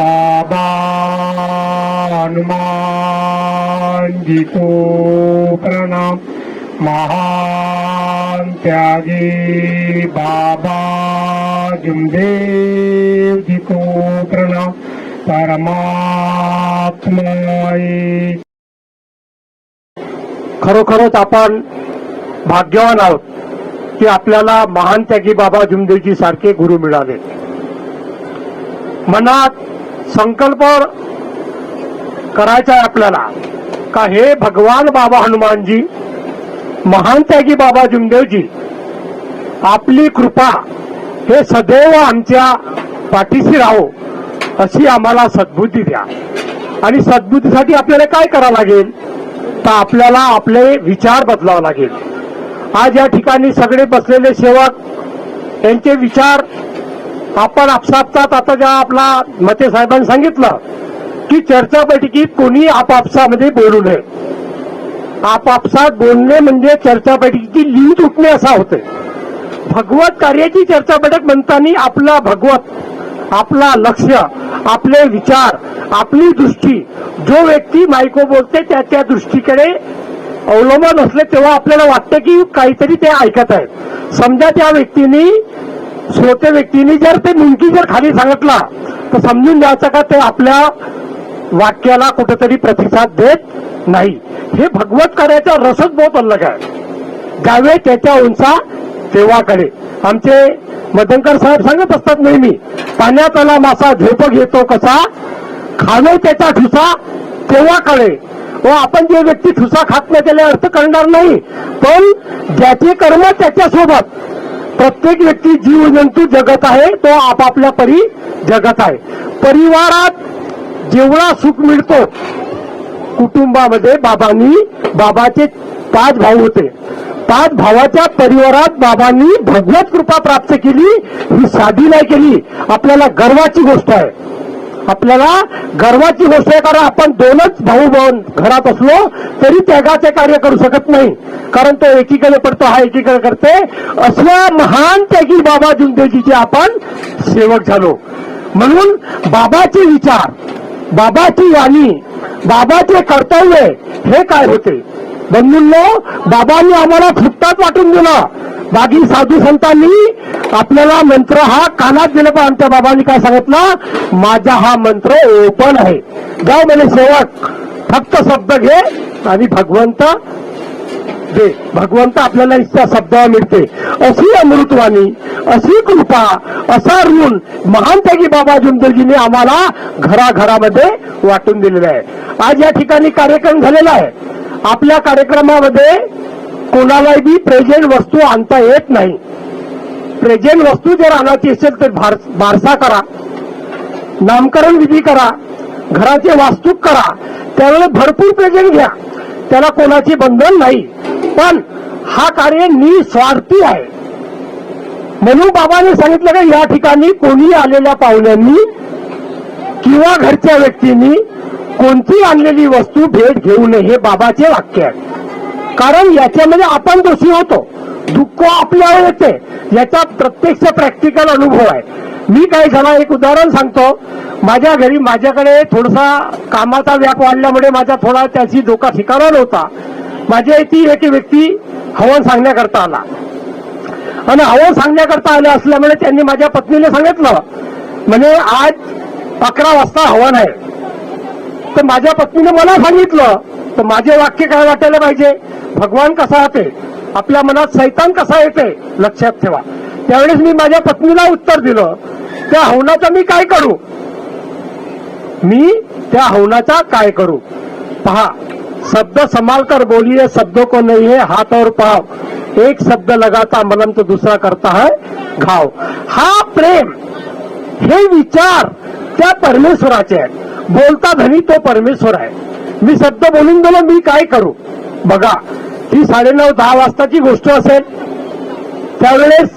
बाबा हनुमान जी को प्रणाम. महान त्यागी बाबा जुमदेव जी को प्रणाम. परमात्माए खरोखरच आपण भाग्यवान आहोत की आपल्याला महान त्यागी बाबा जुमदेवजी सारखे गुरु मिळाले मनात संकल्प करायचा आहे आपल्याला. का हे भगवान बाबा हनुमानजी महान त्यागी बाबा जुमदेवजी आपली कृपा हे सदैव आमच्या पाठीशी राहो अशी आम्हाला सद्बुद्धी द्या. आणि सद्बुद्धीसाठी आपल्याला काय करावं लागेल? तर आपल्याला आपले विचार बदलावं लागेल. आज या ठिकाणी सगळे बसलेले सेवक यांचे विचार आपण आपसापसात आता ज्या आपला मते साहेबांनी सांगितलं की चर्चा बैठकीत कोणी आपापसामध्ये बोलू नये. आपापसात बोलणे म्हणजे चर्चा बैठकीची लिंक तुटणे असा होते भगवत कार्याची चर्चा बैठक म्हणताना आपला भगवत आपला लक्ष आपले विचार आपली दृष्टी जो व्यक्ती मायको बोलते त्याच्या दृष्टीकडे अवलंबून असले तेव्हा आपल्याला वाटतं की काहीतरी ते ऐकत आहेत. समजा त्या व्यक्तीने छोट्या व्यक्तीने जर ते मुलगी जर खाली सांगितला तर समजून द्यायचं का ते आपल्या वाक्याला कुठेतरी प्रतिसाद देत नाही. हे भगवत कार्याचा रसच बहुत अलग आहे. गावे त्याच्या उंचा तेव्हाकडे. आमचे मदनकर साहेब सांगत असतात नेहमी पाण्यात आला मासा झोप घेतो कसा खाणं त्याचा ठुसा तेव्हा कळे व हो, आपण जे व्यक्ती ठुसा खात नाही त्याला अर्थ करणार नाही पण ज्याचे कर्म त्याच्यासोबत प्रत्येक व्यक्ती जीव जंतू जगत आहे तो आपापल्या परी जगत आहे. परिवारात जेवढा सुख मिळतो कुटुंबामध्ये बाबांनी बाबाचे पाच भाऊ होते. पाच भावाच्या परिवारात बाबांनी भगवत कृपा प्राप्त केली ही साधी नाही केली. आपल्याला गर्वाची गोष्ट आहे. आपल्याला गर्वाची गोष्ट आहे कारण आपण दोनच भाऊ भाऊ घरात असलो तरी त्यागाचे कार्य करू शकत नाही. कारण तो एकीकडे पडतो हा एकीकडे करते. असल्या महान त्यागी बाबा जुंदेजीचे आपण सेवक झालो. म्हणून बाबाचे विचार बाबाची वाणी बाबाचे कर्तव्य हे काय होते? बंधूंनो बाबांनी आम्हाला फुटताच वाटून दिला. बाकी साधू संतांनी आपल्याला मंत्र हा कानात दिला पण आमच्या बाबांनी काय सांगितलं? माझा हा मंत्र ओपन आहे. जाऊ म्हणे सेवक फक्त शब्द घे आणि भगवंत दे. भगवंत आपल्याला इच्छा शब्दावर मिळते. अशी अमृतवाणी अशी कृपा असा ऋण महान त्यागी बाबा जुंदरजीने आम्हाला घराघरामध्ये वाटून दिलेलं आहे. आज या ठिकाणी कार्यक्रम झालेला आहे. आपल्या कार्यक्रमामध्ये कोणालाही बी प्रेझेंट वस्तू आणता येत नाही. प्रेझेंट वस्तू जर आणायची असेल तर भार बारसा करा. नामकरण विधी करा. घराचे वास्तूक करा. त्यावेळेला भरपूर प्रेझेंट घ्या. त्याला कोणाचे बंधन नाही. पण हा कार्य निस्वार्थी आहे. म्हणून बाबाने सांगितलं का या ठिकाणी कोणी आलेल्या पाहुण्यांनी किंवा घरच्या व्यक्तींनी कोणती आणलेली वस्तू भेट घेऊ नये हे बाबाचे वाक्य आहे. कारण याच्यामध्ये आपण दोषी होतो. दुःख आपल्यावर येते. याचा प्रत्यक्ष प्रॅक्टिकल अनुभव आहे. मी काय झाला एक उदाहरण सांगतो. माझ्या घरी माझ्याकडे थोडासा कामाचा व्याप वाढल्यामुळे माझा थोडा त्याची धोका स्वीकारला नव्हता. माझ्या ती एक व्यक्ती हवन सांगण्याकरता आला. आणि हवन सांगण्याकरता आले असल्यामुळे त्यांनी माझ्या पत्नीला सांगितलं. म्हणजे आज अकरा वाजता हवन आहे तर माझ्या पत्नीने मला सांगितलं तर माझे वाक्य काय वाटायला पाहिजे? भगवान कसा होते आपल्या मनात सैतान कसा येते? लक्षात ठेवा. त्यावेळेस मी माझ्या पत्नीला उत्तर दिलं त्या हवनाचा मी काय करू? मी त्या हवनाचा काय करू? पहा शब्द संभाल कर बोलिए शब्दों को नहीं है हाथ और पाव. एक शब्द लगाता मलम तो दूसरा करता है घाव. हा प्रेम हे विचार त्या परमेश्वराचे आहेत. बोलता धनी तो परमेश्वर आहे. मी शब्द बोलून गेलो मी काय करू? बघा ही साडेनऊ दहा वाजताची गोष्ट असेल. त्यावेळेस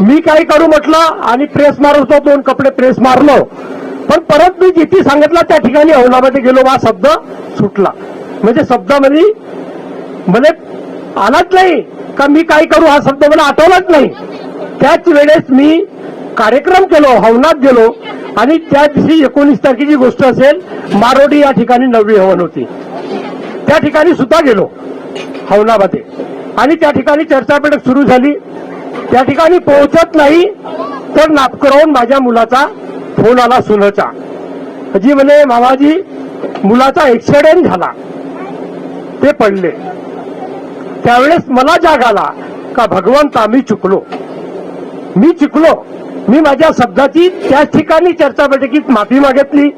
मी काय करू म्हटलं आणि प्रेस मारतो दोन कपडे प्रेस मारलो. पण परत मी जिथे सांगितलं त्या ठिकाणी अवलामध्ये गेलो हा शब्द सुटला. म्हणजे शब्दामध्ये म्हणजे आलाच नाही. का मी काय करू हा शब्द मला आठवलाच नाही. त्याच वेळेस मी कार्यक्रम केलो हवनात गेलो. आणि त्या दिवशी एकोणीस तारखेची गोष्ट असेल मारोडी या ठिकाणी नववी हवन होती. त्या ठिकाणी सुद्धा गेलो हवनामध्ये. आणि त्या ठिकाणी चर्चा बैठक सुरू झाली. त्या ठिकाणी पोहोचत नाही तर नापकरवून माझ्या मुलाचा फोन आला सुनचा जी म्हणे मामाजी मुलाचा ऍक्सिडेंट झाला. ते पडले. त्यावेळेस मला जाग आला का भगवंत आम्ही चुकलो. मी चुकलो? मी माझ्या शब्दाची त्याच ठिकाणी चर्चा बैठकीत माफी मागितली.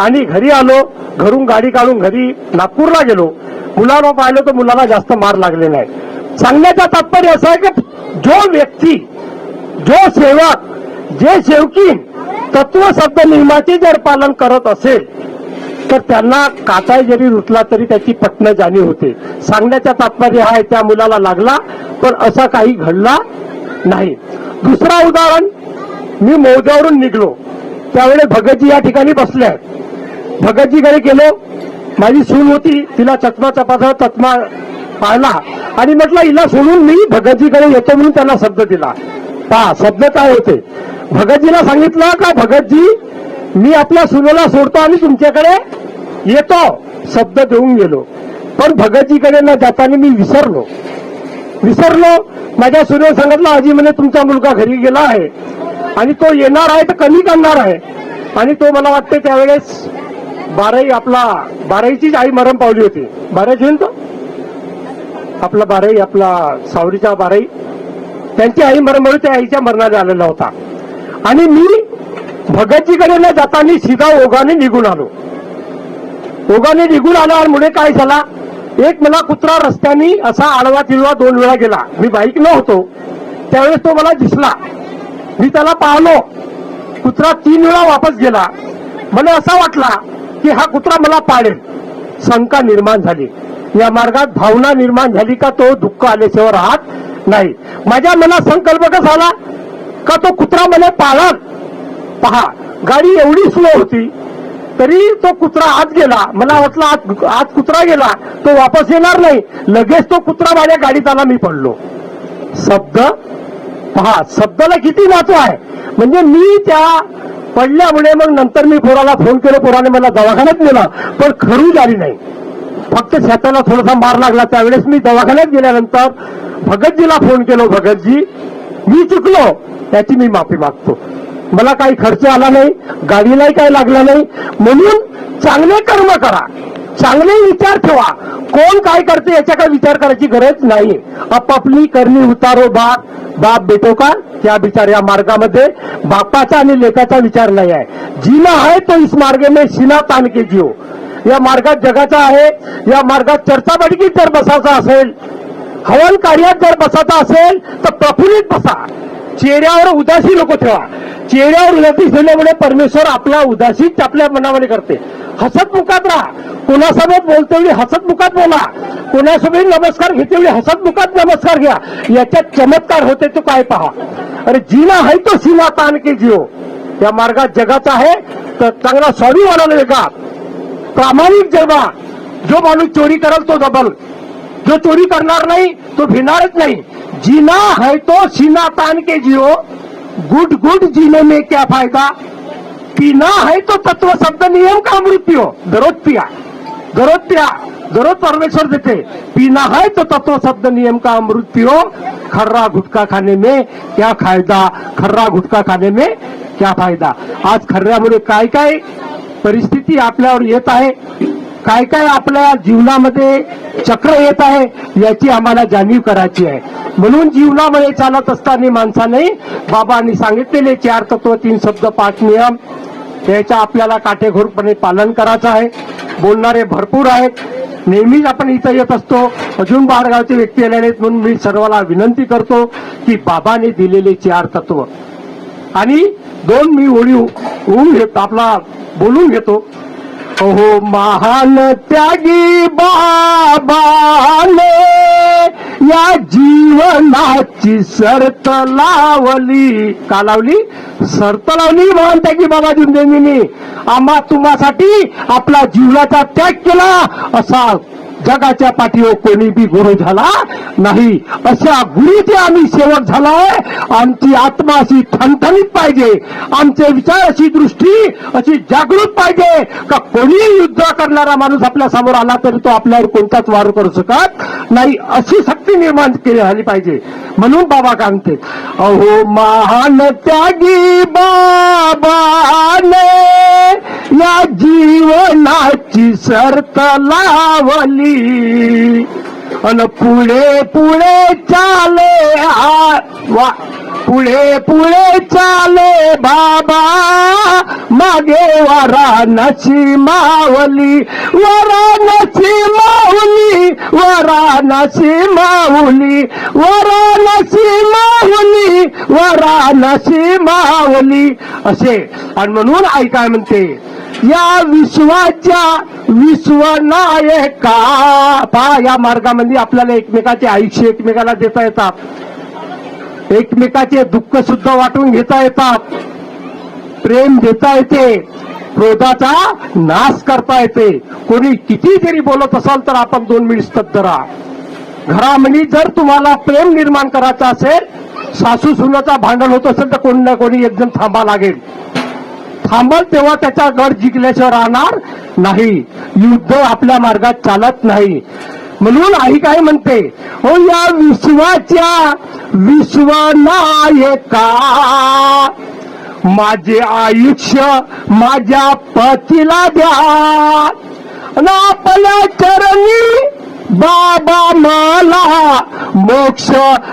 आणि घरी आलो घरून गाडी काढून घरी नागपूरला गेलो. मुलाला पाहिलं तर मुलाला जास्त मार लागले नाही. सांगण्याचा तात्पर्य असं आहे की जो व्यक्ती जो सेवक जे सेवकी तत्व शब्द नियमाचे जर पालन करत असेल तर त्यांना काटाय जरी रुतला तरी त्याची पटणं जाणीव होते. सांगण्याचा तात्पर्य हा त्या मुलाला लागला पण असा काही घडला नाही. दुसरा उदाहरण मी मौजावरून निघलो. त्यावेळेस भगतजी या ठिकाणी बसले आहेत. भगतजीकडे गेलो. माझी सून होती. तिला चकमा चपाचा चकमा पाहिला आणि म्हटलं हिला सोडून मी भगतजीकडे येतो म्हणून त्यांना शब्द दिला. पहा शब्द काय होते? भगतजीला सांगितलं का भगतजी मी आपल्या सुनेला सोडतो आणि तुमच्याकडे येतो. शब्द देऊन गेलो. पण भगतजीकडे न जाताना मी विसरलो. विसरलो. माझ्या सुनेला सांगितलं आजी म्हणे तुमचा मुलगा घरी गेला आहे. आणि तो येणार आहे तर कमी करणार आहे. आणि तो मला वाटते त्यावेळेस बाराई आपला बाराईचीच आई मरण पावली होती. बाराई घेऊन तो? आपला बाराई आपला सावरीचा बाराई त्यांची आई मरण पावली त्या आईच्या मरणाला आलेला होता. आणि मी भगतजीकडे न जाताना सीधा ओघाने निघून आलो. ओघाने निघून आल्यामुळे काय झाला? एक मला कुत्रा रस्त्याने असा आडवा तिळवा दोन वेळा गेला. मी बाईक न होतो त्यावेळेस तो मला दिसला. मी त्याला पाहलो. कुत्रा तीन वेळा वापस गेला. मला असा वाटला की हा कुत्रा मला पाळेल. शंका निर्माण झाली. या मार्गात भावना निर्माण झाली का तो दुःख आल्याशिवाय राहत नाही. माझ्या मनात संकल्प कसा आला का तो कुत्रा मला पाळाल? पहा गाडी एवढी स्लो होती तरी तो कुत्रा आत गेला. मला वाटलं आत आत कुत्रा गेला. तो वापस येणार नाही. लगेच तो कुत्रा माझ्या गाडीत आला मी पडलो. शब्द पहा शब्दाला किती महत्त्व आहे? म्हणजे मी त्या पडल्यामुळे मग नंतर मी पोराला फोन केलो पोराने मला दवाखान्यात नेला पण खरू झाली नाही. फक्त शेताला थोडासा मार लागला. त्यावेळेस मी दवाखान्यात गेल्यानंतर भगतजीला फोन केलो भगतजी मी चुकलो. त्याची मी माफी मागतो. मला काही खर्च आला नाही गाडीलाही काही लागला नाही. म्हणून चांगले कर्म करा. चांगले विचार ठेवा. कोण काय करते याच्याकडे विचार करायची गरज नाही. आपापली करणी उतारो बाप. बाप बेटो का? त्या विचार या मार्गामध्ये. बापाचा आणि लेखाचा विचार नाही आहे. जीना आहे तो इस मार्गे में शिना तान के जिओ या मार्गात जगाचा आहे. या मार्गात चर्चाबडकीत जर बसायचा असेल हवन कार्यात जर बसायचा असेल तर प्रफुल्लित बसा. चेहऱ्यावर उदासी नको ठेवा. चेहऱ्यावर उदासी ठेवल्यामुळे परमेश्वर आपला उदासीच आपल्या मनामध्ये करते. हसत मुखात राहा. कोणासोबत बोलते वेळी हसत मुखात बोला. कोणासोबत नमस्कार घेते वेळी हसत मुखात नमस्कार घ्या. याच्यात चमत्कार होते तो काय पहा. अरे जिना है तो सीना ताण के जिओ या मार्गात जगाचा आहे तर चांगला सॉरी म्हणाले का प्रामाणिक जगा जो माणूस चोरी करेल तो दबल. जो चोरी करणार नाही तो भिणारच नाही. जीना है तो सीना तान के जियो। गुड गुड जीने में क्या फायदा? पीना है तो तत्व शब्द नियम का अमृत पियो दररोज पिया। दररोज पिया। दररोज परमेश्वर देते। पीना है तो तत्व शब्द नियम का अमृत पियो खर्रा गुटखा खाने में क्या फायदा? खर्रा गुटखा खाने में क्या फायदा? आज खर्रामुळे काय काय परिस्थिती आपल्यावर येत आहे? काय काय आपल्या जीवनामध्ये चक्र येत आहे याची आम्हाला जाणीव करायची आहे. म्हणून जीवनामध्ये चालत असताना माणसाने बाबांनी सांगितलेले चार तत्व तीन शब्द पाच नियम याचा आपल्याला काटेघोरपणे पालन करायचं आहे. बोलणारे भरपूर आहेत. नेहमीच आपण इथं येत असतो. अजून बाहेरगावचे व्यक्ती आलेले आहेत म्हणून मी सर्वांना विनंती करतो की बाबाने दिलेले चार तत्व. आणि दोन मी ओळी होऊन घेतो आपला बोलून घेतो. हो महान त्यागी बाबाने या जीवनाची शर्त लावली. का लावली? शर्त लावली महान त्यागी बाबा जुंदेमीनी आम्हा तुम्हासाठी आपला जीवनाचा त्याग केला असा जगाच्या पाठीवर कोणी बी गुरु झाला नाही. अशा गुरुचे आम्ही सेवक झालाय. आमची आत्मा अशी ठणठणीत पाहिजे. आमचे विचार अशी दृष्टी अशी जागृत पाहिजे का कोणी युद्ध करणारा माणूस आपल्यासमोर आला तरी तो आपल्यावर कोणताच वार करू शकत नाही. अशी शक्ती निर्माण केली झाली पाहिजे. म्हणून बाबा कांगते अहो महान त्यागी बाबाने या जीवनाची शर्त लावली. अन पुढे पुढे चाले वा पुढे पुढे चाले बाबा. मागे वाराणसी मावली. वाराणसी माऊली वाराणसी माऊली वाराणसी माऊली वाराणसी माऊली असे. आणि म्हणून ऐकाय म्हणते? या विश्वाच्या विश्वनायका. पहा या मार्गामध्ये आपल्याला एकमेकाचे आयुष्य एकमेकाला देता येतात. एकमेकाचे दुःख सुद्धा वाटून घेता येतात. प्रेम देता येते. क्रोधाचा नाश करता येते. कोणी किती जरी बोलत असाल तर आपण दोन मिनिट स्तब्ध घरामध्ये जर तुम्हाला प्रेम निर्माण करायचं असेल सासू सुनाचा भांडण होत असेल तर कोणी ना कोणी एकजण थांबा लागेल. थांबल तेव्हा त्याचा गड जिंकल्याशिवाय राहणार नाही. युद्ध आपल्या मार्गात चालत नाही. म्हणून आई काय म्हणते? हो या विश्वाच्या विश्वनायका माझे आयुष्य माझ्या पतीला द्या. आपल्या चरणी बाबा मला मोक्ष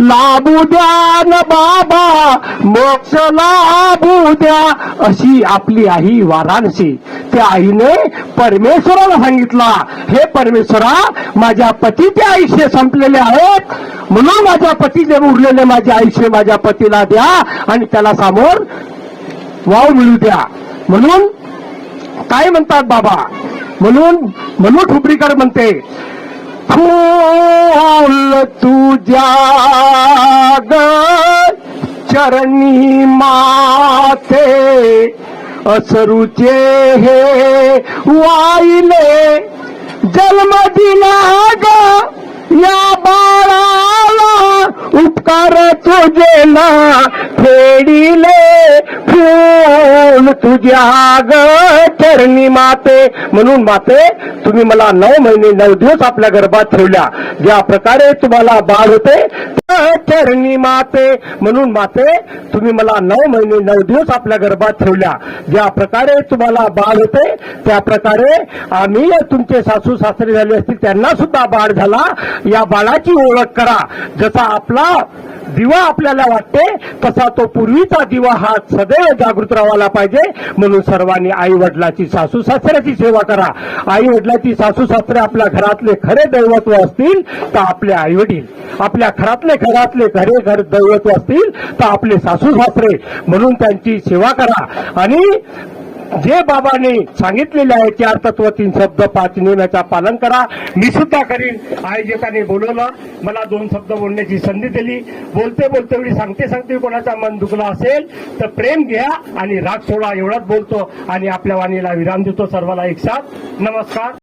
लाभू द्या न बाबा मोक्ष लाभू द्या अशी आपली आई वाराणसी. त्या आईने परमेश्वराला सांगितला हे परमेश्वरा माझ्या पतीचे आयुष्य संपलेले आहेत. म्हणून माझ्या पतीचे उरलेले माझे आयुष्य माझ्या पतीला द्या आणि त्याला समोर वाव मिळू द्या. म्हणून काय म्हणतात बाबा? म्हणून म्हणून ठुबरीकर म्हणते फूल तुझ्या चरणी माते असरुचे हे वाईले जन्मदिना ग या बाळाला उपकार तुझेला फेडिले फूल. तुझ्या ग चरणी माते. म्हणून माते तुम्ही मला नऊ महिने नऊ दिवस आपल्या गर्भात ठेवल्या. ज्या प्रकारे तुम्हाला बाळ होते चरणी माते. म्हणून माते तुम्ही मला नऊ महिने नऊ दिवस आपल्या गर्भात ठेवल्या. ज्या प्रकारे तुम्हाला बाळ होते त्या प्रकारे आम्ही तुमचे सासू सासरे झाले असतील त्यांना सुद्धा बाळ झाला. या बाळाची ओळख करा. जसा आपला दिवा आपल्याला वाटते तसा तो पूर्वीचा दिवा हा सदैव जागृत राहायला पाहिजे. म्हणून सर्वांनी आई वडिलाची सासू सासऱ्याची सेवा करा. आई वडिलाची सासू सासरे आपल्या घरातले खरे दैवत्व असतील तर आपले आई वडील आपल्या घरातले घरातले खरे घर दैवत्व असतील तर आपले सासू सासरे म्हणून त्यांची सेवा करा. आणि जे बाबांनी सांगितलेले आहे चार तत्व तीन शब्द पाच नियमाचा पालन करा. मी सुद्धा करीन. आयोजकाने बोलवलं. मला दोन शब्द बोलण्याची संधी दिली. बोलते बोलते वेळी सांगते सांगते कोणाचा मन दुखला असेल तर प्रेम घ्या आणि राग सोडा एवढाच बोलतो आणि आपल्या वाणीला विराम देतो सर्वांना एक साथ नमस्कार.